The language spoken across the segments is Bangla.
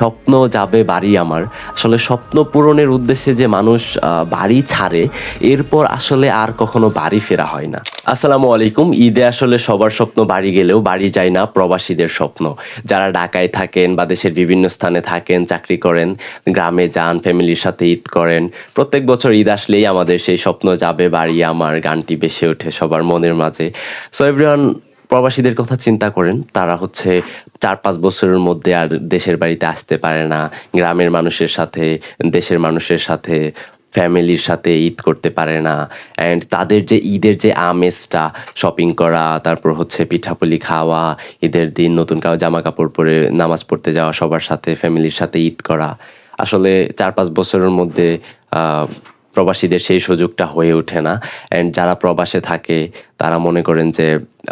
স্বপ্ন যাবে বাড়ি আমার। আসলে স্বপ্ন পূরণের উদ্দেশ্যে যে মানুষ বাড়ি ছাড়ে, এরপর আসলে আর কখনো বাড়ি ফেরা হয় না। আসসালামু আলাইকুম। ঈদে আসলে সবার স্বপ্ন বাড়ি গেলেও বাড়ি যায় না প্রবাসীদের স্বপ্ন। যারা ঢাকায় থাকেন বা দেশের বিভিন্ন স্থানে থাকেন, চাকরি করেন, গ্রামে যান, ফ্যামিলির সাথে ঈদ করেন, প্রত্যেক বছর ঈদ আসলেই আমাদের সেই স্বপ্ন যাবে বাড়ি আমার, গানটি বেসে ওঠে সবার মনের মাঝে। সো এভরিওয়ান প্রবাসীদের কথা চিন্তা করেন, তারা হচ্ছে চার পাঁচ বছরের মধ্যে আর দেশের বাড়িতে আসতে পারে না, গ্রামের মানুষের সাথে, দেশের মানুষের সাথে, ফ্যামিলির সাথে ঈদ করতে পারে না অ্যান্ড তাদের যে ঈদের যে আমেজটা শপিং করা, তারপর হচ্ছে পিঠাপুলি খাওয়া, ঈদের দিন নতুন কাউ জামা কাপড় পরে নামাজ পড়তে যাওয়া, সবার সাথে ফ্যামিলির সাথে ঈদ করা, আসলে চার পাঁচ বছরের মধ্যে প্রবাসীদের সেই সুযোগটা হয়ে ওঠে না। অ্যান্ড যারা প্রবাসে থাকে, তারা মনে করেন যে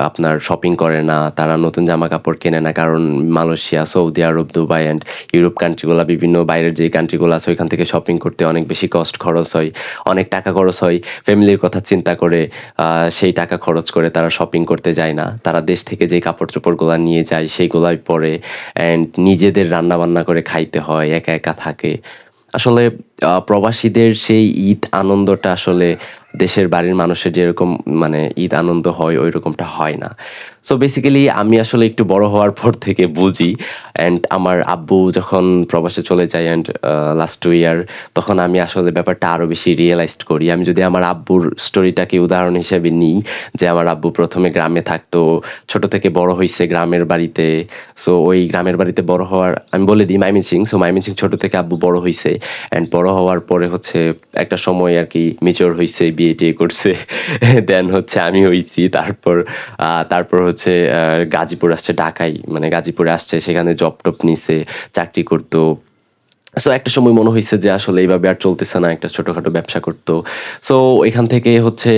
আপনার শপিং করে না, তারা নতুন জামা কাপড় কেনে না। কারণ Malaysia, Saudi Arab, Dubai and Europe কান্ট্রিগুলো বিভিন্ন বাইরের যে কান্ট্রিগুলো আছে, ওইখান থেকে শপিং করতে অনেক বেশি কস্ট খরচ হয়। অনেক টাকা খরচ হয়। ফ্যামিলির কথা চিন্তা করে সেই টাকা খরচ করে তারা শপিং করতে যায় না। তারা দেশ থেকে যে কাপড় চোপড়গুলো নিয়ে যায়, সেইগুলাই পরে। অ্যান্ড নিজেদের রান্না বান্না করে খাইতে হয়, একা একা থাকে। আসলে প্রবাসীদের সেই ঈদ আনন্দটা আসলে দেশের বাড়ির মানুষের যেরকম মানে ঈদ আনন্দ হয় ওই রকমটা হয় না। সো বেসিক্যালি আমি আসলে একটু বড় হওয়ার পর থেকে বুঝি অ্যান্ড আমার আব্বু যখন প্রবাসে চলে যায় অ্যান্ড লাস্ট টু ইয়ার তখন আমি আসলে ব্যাপারটা আরও বেশি রিয়েলাইজ করি। আমি যদি আমার আব্বুর স্টোরিটাকে উদাহরণ হিসেবে নিই, যে আমার আব্বু প্রথমে গ্রামে থাকতো, ছোট থেকে বড় হয়েছে গ্রামের বাড়িতে সো ওই গ্রামের বাড়িতে বড় হওয়ার, আমি বলে দিই Mymensingh so Mymensingh ছোট থেকে আব্বু বড় হয়েছে অ্যান্ড বড় হওয়ার পরে হচ্ছে একটা সময় আর কি মেচিওর হয়েছে বিয়ে করছে দেন হচ্ছে আমি হইছি, তারপর তারপর হচ্ছে গাজীপুর আসছে ঢাকাই মানে গাজীপুরে আসছে, সেখানে জব টপ নিছে, চাকরি করতো। সো একটা সময় মনে হয়েছে যে আসলে এইভাবে আর চলতেছে না, একটা ছোটোখাটো ব্যবসা করতো। সো এখান থেকে হচ্ছে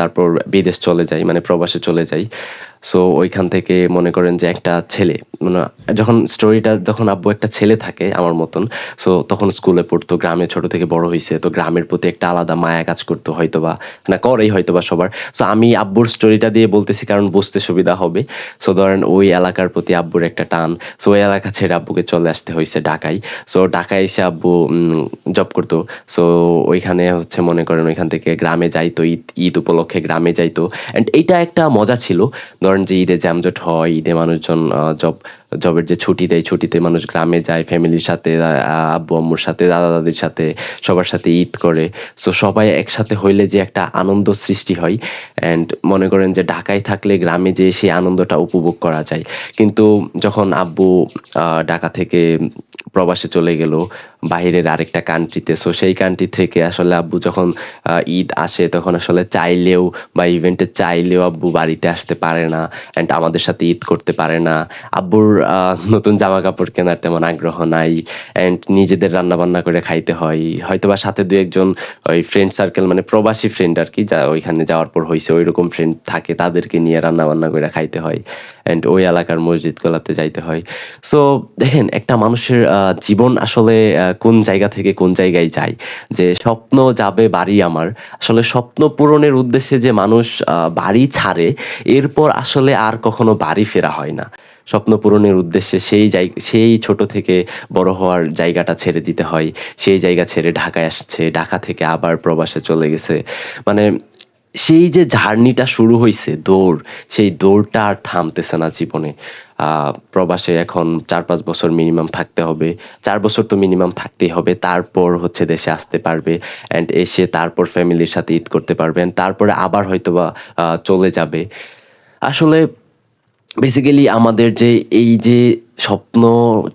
তারপর বিদেশ চলে যাই মানে প্রবাসে চলে যাই। সো ওইখান থেকে মনে করেন যে একটা ছেলে মানে যখন স্টোরিটা যখন আব্বু একটা ছেলে থাকে আমার মতন সো তখন স্কুলে পড়তো, গ্রামে ছোট থেকে বড় হয়েছে তো গ্রামের প্রতি একটা আলাদা মায়া কাজ করতো হয়তো বা না করেই হয়তো বা সবার। সো আমি আব্বুর স্টোরিটা দিয়ে বলতেছি কারণ বুঝতে সুবিধা হবে। সো ধরেন ওই এলাকার প্রতি আব্বুর একটা টান। সো ওই এলাকা ছেড়ে আব্বুকে চলে আসতে হয়েছে ঢাকায়। সো ঢাকায় এসে আব্বু জব করতো। সো ওইখানে হচ্ছে মনে করেন ওইখান থেকে গ্রামে যাইতো, ঈদ ঈদ উপলক্ষে গ্রামে যাইতো। অ্যান্ড এইটা একটা মজা ছিল। ধরেন যে ঈদে জ্যামজট হয় ঈদে মানুষজন জব জবের যে ছুটি দেয়, ছুটিতে মানুষ গ্রামে যায়, ফ্যামিলির সাথে আব্বু, আম্মুর সাথে, দাদা দাদির সাথে, সবার সাথে ঈদ করে। সো সবাই একসাথে হইলে যে একটা আনন্দ সৃষ্টি হয়। অ্যান্ড মনে করেন যে ঢাকায় থাকলে গ্রামে যে সেই আনন্দটা উপভোগ করা যায়। কিন্তু যখন আব্বু ঢাকা থেকে প্রবাসে চলে গেল, বাইরের আরেকটা কান্ট্রিতে সো সেই কান্ট্রি থেকে আসলে আব্বু যখন ঈদ আসে, তখন আসলে চাইলেও বা ইভেন্টে চাইলেও আব্বু বাড়িতে আসতে পারে না। অ্যান্ড আমাদের সাথে ঈদ করতে পারে না। আব্বুর নতুন জামা কাপড় কেনার তেমন আগ্রহ নাই অ্যান্ড নিজেদের রান্না বান্না করে খাইতে হয়। হয়তো বা সাথে দু একজন ওই ফ্রেন্ড সার্কেল মানে প্রবাসী ফ্রেন্ড আর কি, যা ওইখানে যাওয়ার পর হয়েছে ওই রকম ফ্রেন্ড থাকে, তাদেরকে নিয়ে রান্না বান্না করে খাইতে হয় অ্যান্ড ওই এলাকার মসজিদগুলোতে যাইতে হয়। সো দেখেন, একটা মানুষের জীবন আসলে কোন জায়গা থেকে কোন জায়গায় যায়, যে স্বপ্ন যাবে বাড়ি আমার, আসলে স্বপ্ন পূরণের উদ্দেশ্যে যে মানুষ বাড়ি ছাড়ে, এরপর আসলে আর কখনো বাড়ি ফেরা হয় না। স্বপ্ন পূরণের উদ্দেশ্যে সেই জায়গা, সেই ছোট থেকে বড় হওয়ার জায়গাটা ছেড়ে দিতে হয়। সেই জায়গা ছেড়ে ঢাকায় আসছে, ঢাকা থেকে আবার প্রবাসে চলে গেছে। মানে সেই যে জার্নিটা শুরু হয়েছে দৌড়, সেই দৌড়টা আর থামতেছে না জীবনে। প্রবাসে এখন চার পাঁচ বছর মিনিমাম থাকতে হবে। চার বছর তো মিনিমাম থাকতেই হবে। তারপর হচ্ছে দেশে আসতে পারবে অ্যান্ড এসে তারপর ফ্যামিলির সাথে ঈদ করতে পারবেন তারপরে আবার হয়তোবা চলে যাবে। আসলে বেসিক্যালি আমাদের যে, এই যে স্বপ্ন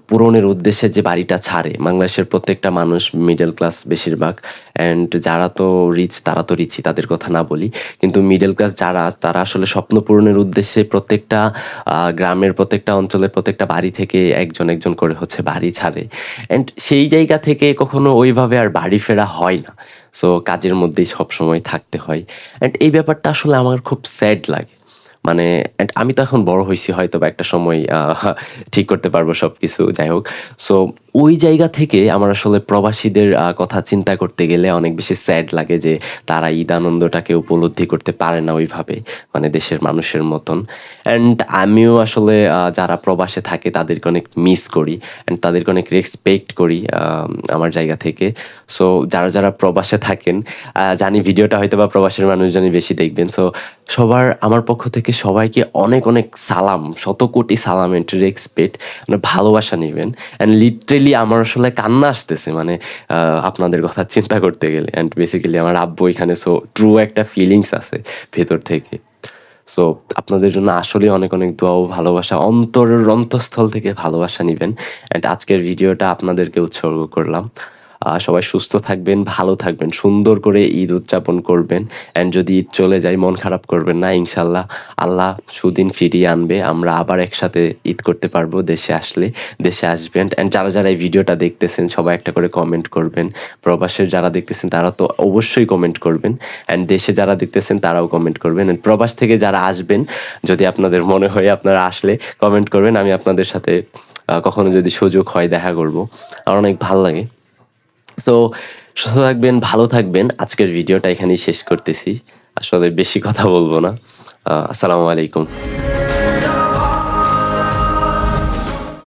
পূরণের উদ্দেশ্যে যে বাড়িটা ছাড়ে, বাংলাদেশের প্রত্যেকটা মানুষ মিডল ক্লাস বেশিরভাগ অ্যান্ড যারা তো রিচ তারা তো রিচই, তাদের কথা না বলি। কিন্তু মিডল ক্লাস যারা, তারা আসলে স্বপ্ন পূরণের উদ্দেশ্যে প্রত্যেকটা গ্রামের প্রত্যেকটা অঞ্চলের প্রত্যেকটা বাড়ি থেকে একজন একজন করে হচ্ছে বাড়ি ছাড়ে। অ্যান্ড সেই জায়গা থেকে কখনো ওইভাবে আর বাড়ি ফেরা হয় না। সো কাজের মধ্যেই সবসময় থাকতে হয়। অ্যান্ড এই ব্যাপারটা আসলে আমার খুব স্যাড লাগে। মানে আমি তো এখন বড় হয়েছি হয়তো বা একটা সময় ঠিক করতে পারব সবকিছু, যাই হোক। সো ওই জায়গা থেকে আমার আসলে প্রবাসীদের কথা চিন্তা করতে গেলে অনেক বেশি স্যাড লাগে যে তারা ঈদ আনন্দটাকে উপলব্ধি করতে পারে না ওইভাবে মানে দেশের মানুষের মতন। অ্যান্ড আমিও আসলে যারা প্রবাসে থাকে তাদেরকে অনেক মিস করি অ্যান্ড তাদেরকে অনেক রেসপেক্ট করি আমার জায়গা থেকে। সো যারা যারা প্রবাসে থাকেন জানি ভিডিওটা হয়তো বা প্রবাসের মানুষজনই বেশি দেখবেন। সো সবার, আমার পক্ষ থেকে সবাইকে অনেক অনেক সালাম শত কোটি সালাম এন্ড রেসপেক্ট মানে ভালোবাসা নেবেন। অ্যান্ড লিটারেলি আমার আসলে কান্না আসতেছে মানে আপনাদের কথা চিন্তা করতে গেলে। অ্যান্ড বেসিক্যালি আমার আব্বু এখানে সো ট্রু একটা ফিলিংস আছে ভেতর থেকে। সো আপনাদের জন্য আসলে অনেক অনেক দোয়া ও ভালোবাসা। অন্তরের অন্তঃস্থল থেকে ভালোবাসা নেবেন। অ্যান্ড আজকের ভিডিওটা আপনাদেরকে উৎসর্গ করলাম। সবাই সুস্থ থাকবেন, ভালো থাকবেন, সুন্দর করে ঈদ উদযাপন করবেন। অ্যান্ড যদি ঈদ চলে যায়, মন খারাপ করবেন না ইনশাল্লাহ আল্লাহ সুদিন ফিরিয়ে আনবে। আমরা আবার একসাথে ঈদ করতে পারব দেশে আসলে, দেশে আসবেন। অ্যান্ড যারা যারা এই ভিডিওটা দেখতেছেন, সবাই একটা করে কমেন্ট করবেন। প্রবাসের যারা দেখতেছেন, তারা তো অবশ্যই কমেন্ট করবেন। অ্যান্ড দেশে যারা দেখতেছেন, তারাও কমেন্ট করবেন। অ্যান্ড প্রবাস থেকে যারা আসবেন, যদি আপনাদের মনে হয় আপনারা আসলে কমেন্ট করবেন, আমি আপনাদের সাথে কখনো যদি সুযোগ হয় দেখা করব। আমার অনেক ভালো লাগে। সো সুস্থ থাকবেন, ভালো থাকবেন। আজকের ভিডিওটা এখানেই শেষ করতেছি। আসলে বেশি কথা বলব না। আসসালামু আলাইকুম।